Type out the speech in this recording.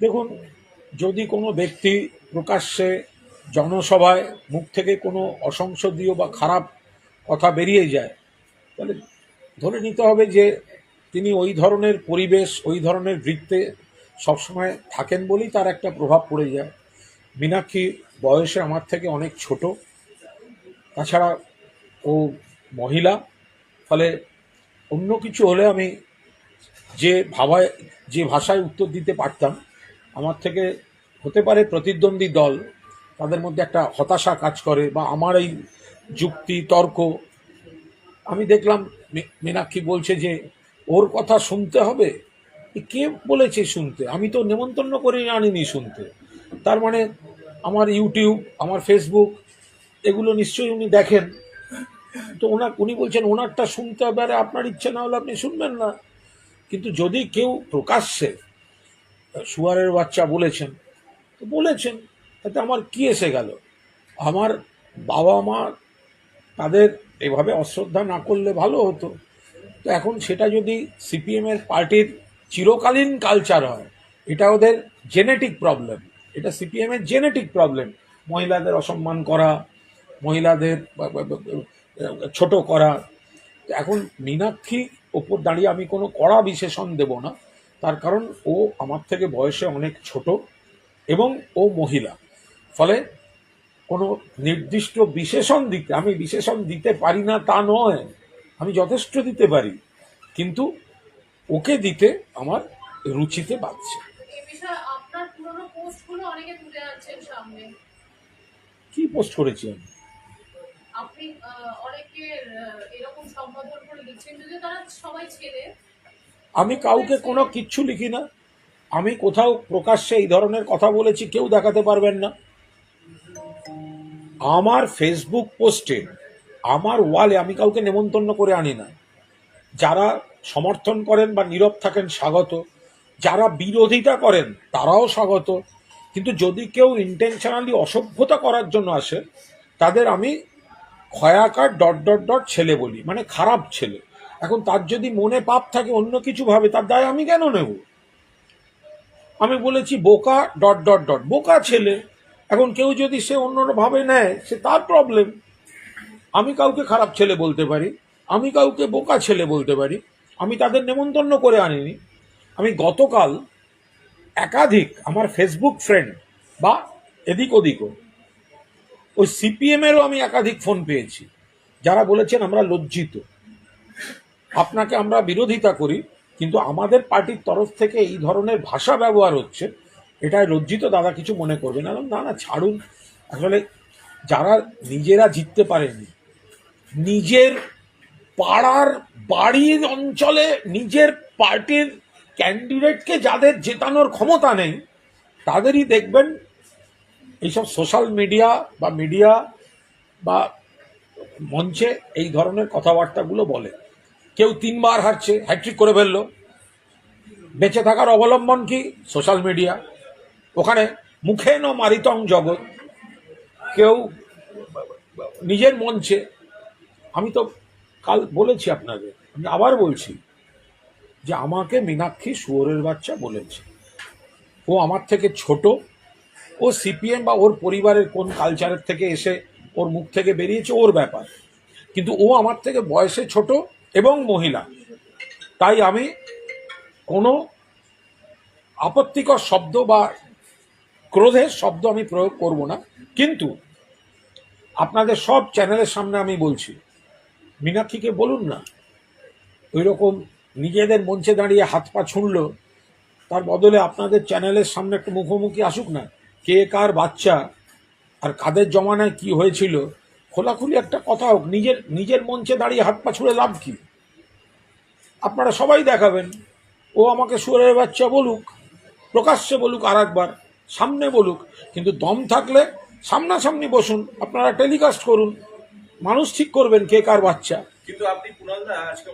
দেখুন, যদি কোনো ব্যক্তি প্রকাশ্যে জনসভায় মুখ থেকে কোনো অসংসদীয় বা খারাপ কথা বেরিয়ে যায়, তাহলে ধরে নিতে হবে যে তিনি ওই ধরনের পরিবেশ, ওই ধরনের বৃত্তে সবসময় থাকেন বলেই তার একটা প্রভাব পড়ে যায়। মীনাক্ষী বয়সে আমার থেকে অনেক ছোট। তাছাড়া ও মহিলা। ফলে অন্য কিছু হলে আমি যে ভাবায়, যে ভাষায় উত্তর দিতে পারতাম, আমার থেকে হতে পারে প্রতিদ্বন্দ্বী দল, তাদের মধ্যে একটা হতাশা কাজ করে বা আমার এই যুক্তি, তর্ক। আমি দেখলাম মীনাক্ষী বলছে যে, ওর কথা শুনতে হবে? কে বলেছে শুনতে? আমি তো নেমন্তন্ন করে আনিনি শুনতে। তার মানে আমার ইউটিউব, আমার ফেসবুক, এগুলো নিশ্চয়ই উনি দেখেন। তো ওনার, উনি বলছেন, ওনারটা শুনতে হবে, আরে আপনার ইচ্ছে না হলে আপনি শুনবেন না। কিন্তু যদি কেউ প্রকাশ্যে সুয়ারের বাচ্চা বলেছেন, তো বলেছেন, তাতে আমার কি এসে গেল? আমার বাবা মা তাদের এভাবে অশ্রদ্ধা না করলে ভালো হতো। তো এখন সেটা যদি সিপিএমের পার্টির চিরকালীন কালচার হয়, এটা ওদের জেনেটিক প্রবলেম এটা সিপিএমের জেনেটিক প্রবলেম মহিলাদের অসম্মান করা, মহিলাদের ছোট করা। এখন মীনাক্ষী ওপর দাঁড়িয়ে আমি কোনো কড়া বিশেষণ দেব না। তার কারণ ও আমার থেকে বয়সে অনেক ছোট এবং ও মহিলা। ফলে কোনো নির্দিষ্ট বিশেষণ দিতে আমি বিশেষণ দিতে পারি না তা নয়। আমি যথেষ্ট দিতে পারি কিন্তু ওকে দিতে আমার রুচিতে বাড়ছে কি পোস্ট করেছি আমি? আমি কাউকে কোনো কিচ্ছু লিখি না। আমি কোথাও প্রকাশ্যে এই ধরনের কথা বলেছি, কেউ দেখাতে পারবেন না। আমার ফেসবুক পোস্টে আমার ওয়ালে আমি কাউকে নেমন্তন্ন করে আনি না। যারা সমর্থন করেন বা নীরব থাকেন, স্বাগত। যারা বিরোধিতা করেন, তারাও স্বাগত। কিন্তু যদি কেউ ইন্টেনশনালি অসভ্যতা করার জন্য আসে, তাদের আমি খয়াকার ডট ডট ডট ছেলে বলি মানে খারাপ ছেলে। এখন তার যদি মনে পাপ থাকে, অন্য কিছু ভাবে, তার দায় আমি কেন নেব? আমি বলেছি, বোকা ডট ডট ডট, বোকা ছেলে। এখন কেউ যদি সে অন্য ভাবে নেয়, সে তার প্রবলেম আমি কাউকে খারাপ ছেলে বলতে পারি, আমি কাউকে বোকা ছেলে বলতে পারি, আমি তাদের নেমন্তন্ন করে আনিনি। আমি গতকাল একাধিক আমার ফেসবুক ফ্রেন্ড বা এদিক ওদিকও ওই সিপিএমেরও আমি একাধিক ফোন পেয়েছি। যারা বলেছেন আমরা লজ্জিত। আপনাকে আমরা বিরোধিতা করি, কিন্তু আমাদের পার্টির তরফ থেকে এই ধরনের ভাষা ব্যবহার হচ্ছে, এটাই লজ্জিত, দাদা কিছু মনে করবে না। না না ছাড়ুন। আসলে যারা নিজেরা জিততে পারেনি নিজের পাড়ার বাড়ির অঞ্চলে নিজের পার্টির ক্যান্ডিডেটকে যাদের জেতানোর ক্ষমতা নেই, তাদেরই দেখবেন এইসব সোশ্যাল মিডিয়া বা মিডিয়া বা মঞ্চে এই ধরনের কথাবার্তাগুলো বলে। কেউ তিনবার হারছে হ্যাট্রিক করে ফেলল। বেঁচে থাকার অবলম্বন কি? Social media. ওখানে মুখে ন মারিতং জগৎ। কেউ নিজের মঞ্চে, আমি তো কাল বলেছি আপনাকে, আমি আবার বলছি যে আমাকে মীনাক্ষী শুয়োরের বাচ্চা বলেছে। ও আমার থেকে ছোট ও সিপিএম বা ওর পরিবারের কোন কালচারের থেকে এসে ওর মুখ থেকে বেরিয়েছে, ওর ব্যাপার। কিন্তু ও আমার থেকে বয়সে ছোট এবং মহিলা। তাই আমি কোনো আপত্তিকর শব্দ বা ক্রোধের শব্দ আমি প্রয়োগ করব না। কিন্তু আপনাদের সব চ্যানেলের সামনে আমি বলছি, মীনাক্ষীকে বলুন না। ওই রকম নিজেদের মঞ্চে দাঁড়িয়ে হাত পা ছুঁড়ল, তার বদলে আপনাদের চ্যানেলের সামনে একটু মুখোমুখি আসুক না। কে কার বাচ্চা আর কাদের জমানায় কি হয়েছিল, খোলাখুলি একটা কথা হোক, নিজের নিজের মঞ্চে দাঁড়িয়ে হাত পা ছুঁড়ে লাভ কি? আপনারা সবাই দেখাবেন, ও আমাকে সুরের বাচ্চা বলুক, প্রকাশ্যে বলুক আর একবার, সামনে বলুক, কিন্তু দম থাকলে সামনাসামনি বসুন, আপনারা টেলিকাস্ট করুন, মানুষ ঠিক করবেন কে কার বাচ্চা। কিন্তু আপনি কুণালদা আজকে